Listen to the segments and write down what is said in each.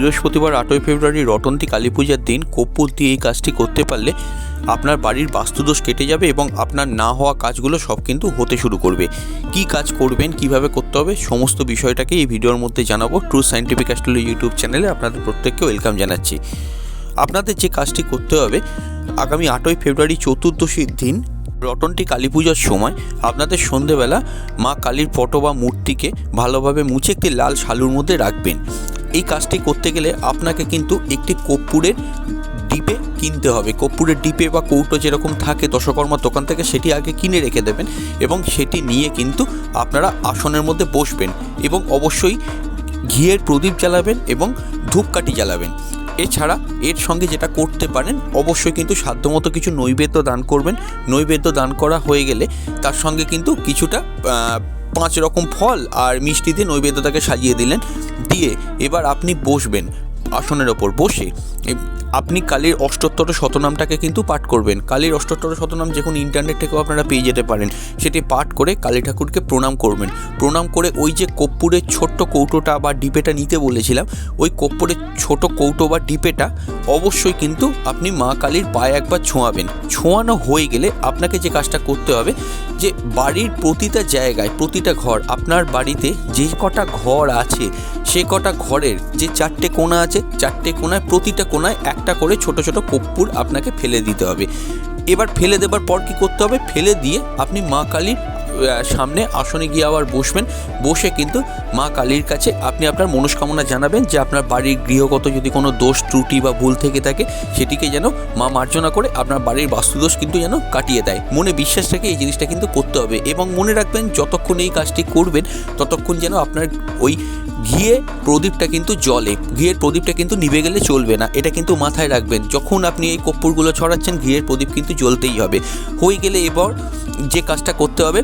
বৃহস্পতিবার আটই ফেব্রুয়ারি রটন্তী কালী পূজার দিন কর্পূর দিয়ে এই কাজটি করতে পারলে আপনার বাড়ির বাস্তুদোষ কেটে যাবে এবং আপনার না হওয়া কাজগুলো সব কিন্তু হতে শুরু করবে। কি কাজ করবেন, কীভাবে করতে হবে, সমস্ত বিষয়টাকে এই ভিডিওর মধ্যে জানাব। ট্রু সাইন্টিফিক অ্যাস্ট্রোলজি ইউটিউব চ্যানেলে আপনাদের প্রত্যেককে ওয়েলকাম জানাচ্ছি। আপনাদের যে কাজটি করতে হবে, আগামী আটই ফেব্রুয়ারি চতুর্দশীর দিন রটনটি কালী পূজার সময় আপনাদের সন্ধেবেলা মা কালীর ফটো বা মূর্তিকে ভালোভাবে মুছে একটি লাল শালুর মধ্যে রাখবেন। এই কাজটি করতে গেলে আপনাকে কিন্তু একটি কর্পূরের ডিপে কিনতে হবে। কর্পূরের ডিপে বা কৌটো যেরকম থাকে দশকর্মার দোকান থেকে সেটি আগে কিনে রেখে দেবেন এবং সেটি নিয়ে কিন্তু আপনারা আসনের মধ্যে বসবেন এবং অবশ্যই ঘিয়ের প্রদীপ জ্বালাবেন এবং ধূপকাঠি জ্বালাবেন। এছাড়া এর সঙ্গে যেটা করতে পারেন, অবশ্যই কিন্তু সাধ্যমতো কিছু নৈবেদ্য দান করবেন। নৈবেদ্য দান করা হয়ে গেলে তার সঙ্গে কিন্তু কিছুটা পাঁচ রকম ফল আর মিষ্টি দিয়ে নৈবেদ্যটাকে সাজিয়ে দিলেন। দিয়ে এবার আপনি বসবেন। আসনের ওপর বসে আপনি কালীর অষ্টোত্তর শতনামটাকে কিন্তু পাঠ করবেন। কালীর অষ্টোত্তর শতনাম যে কোনো ইন্টারনেট থেকেও আপনারা পেয়ে যেতে পারেন। সেটি পাঠ করে কালী ঠাকুরকে প্রণাম করবেন। প্রণাম করে ওই যে কর্পূরের ছোট্ট কৌটোটা বা ডিপেটা নিতে বলেছিলাম, ওই কর্পূরের ছোট কৌটো বা ডিপেটা অবশ্যই কিন্তু আপনি মা কালীর পায়ে একবার ছোঁয়াবেন। ছোঁয়ানো হয়ে গেলে আপনাকে যে কাজটা করতে হবে, যে বাড়ির প্রতিটা জায়গায়, প্রতিটা ঘর, আপনার বাড়িতে যে কটা ঘর আছে, সে কটা ঘরের যে চারটে কোণা আছে চারটে কোণায় প্রতিটা কোণায় একটা করে ছোট ছোট কর্পূর আপনাকে ফেলে দিতে হবে। এবার ফেলে দেবার পর কি করতে হবে? ফেলে দিয়ে আপনি মা কালীর সামনে আসনে গিয়ে আবার বসবেন। বসে কিন্তু মা কালীর কাছে আপনি আপনার মনস্কামনা জানাবেন যে আপনার বাড়ির গৃহগত যদি কোনো দোষ, ত্রুটি বা ভুল থেকে থাকে, সেটিকে যেন মা মার্জনা করে আপনার বাড়ির বাস্তুদোষ কিন্তু যেন কাটিয়ে দেয়। মনে বিশ্বাস রেখে এই জিনিসটা কিন্তু করতে হবে এবং মনে রাখবেন, যতক্ষণ এই কাজটি করবেন, ততক্ষণ যেন আপনার ওই ঘিয়ে প্রদীপটা কিন্তু জলে ঘিয়ের প্রদীপটা কিন্তু নিভে গেলে চলবে না, এটা কিন্তু মাথায় রাখবেন। যখন আপনি এই কর্পূরগুলো ছড়াচ্ছেন, ঘিয়ের প্রদীপ কিন্তু জ্বলতেই হবে। হয়ে গেলে এবার যে কাজটা করতে হবে,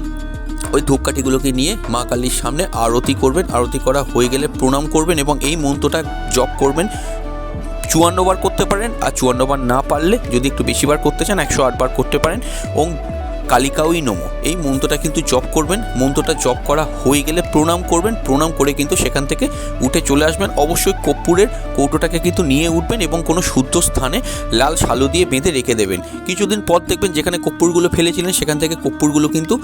ওই ধূপকাঠিগুলোকে নিয়ে মা কালীর সামনে আরতি করবেন। আরতি করা হয়ে গেলে প্রণাম করবেন এবং এই মন্ত্রটা জপ করবেন। চুয়ান্নবার করতে পারেন, আর চুয়ান্নবার না পারলে যদি একটু বেশিবার করতে চান, একশো আট বার করতে পারেন। এবং কালিকাওই নমো। এই মন্ত্রটা কিন্তু জপ করবেন, মন্ত্রটা জপ করা হয়ে গেলে প্রণাম করবেন, প্রণাম করে কিন্তু সেখান থেকে উঠে চলে আসবেন। অবশ্যই কর্পূরের কৌটোটাকে কিন্তু নিয়ে উঠবেন এবং কোনো শুদ্ধ স্থানে লাল শালো দিয়ে বেঁধে রেখে দেবেন। কিছুদিন পর দেখবেন যেখানে কর্পূরগুলো ফেলেছিলেন, সেখান থেকে কর্পূরগুলো কিন্তু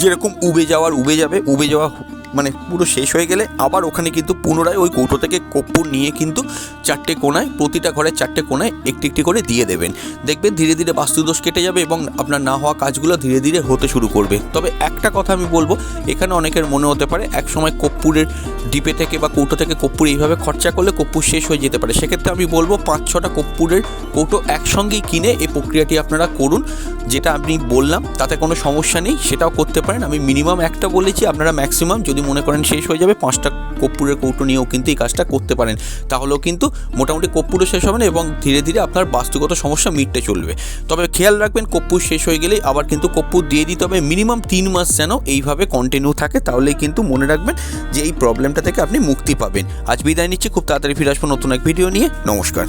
যেরকম উবে যাওয়ার, উবে যাবে, উবে যাওয়া মানে পুরো শেষ হয়ে গেলে আবার ওখানে কিন্তু পুনরায় ওই কৌটো থেকে কর্পূর নিয়ে কিন্তু চারটে কোণায় প্রতিটা ঘরের চারটে কোণায় একটি একটি করে দিয়ে দেবেন। দেখবেন ধীরে ধীরে বাস্তুদোষ কেটে যাবে এবং আপনার না হওয়া কাজগুলো ধীরে ধীরে হতে শুরু করবে। তবে একটা কথা আমি বলব, এখানে অনেকের মনে হতে পারে এক সময় কর্পূরের ডিপে থেকে বা কৌটো থেকে কর্পূর এইভাবে খরচা করলে কর্পূর শেষ হয়ে যেতে পারে। সেক্ষেত্রে আমি বলব পাঁচ, ছটা কর্পূরের কৌটো একসঙ্গেই কিনে এই প্রক্রিয়াটি আপনারা করুন। যেটা আপনি বললাম, তাতে কোনো সমস্যা নেই, সেটাও করতে পারেন। আমি মিনিমাম একটা বলেছি, আপনারা ম্যাক্সিমাম যদি মনে করেন শেষ হয়ে যাবে, পাঁচটা কর্পূরের কৌটো নিয়েও কিন্তু এই কাজটা করতে পারেন। তাহলেও কিন্তু মোটামুটি কর্পূরও শেষ হবে না এবং ধীরে ধীরে আপনার বাস্তুগত সমস্যা মিটতে চলবে। তবে খেয়াল রাখবেন কর্পূর শেষ হয়ে গেলেই আবার কিন্তু কর্পূর দিয়ে দিতে হবে মিনিমাম তিন মাস যেন এইভাবে কন্টিনিউ থাকে, তাহলেই কিন্তু মনে রাখবেন যে এই প্রবলেমটা থেকে আপনি মুক্তি পাবেন। আজ বিদায় নিচ্ছি, খুব তাড়াতাড়ি ফিরে আসব নতুন এক ভিডিও নিয়ে। নমস্কার।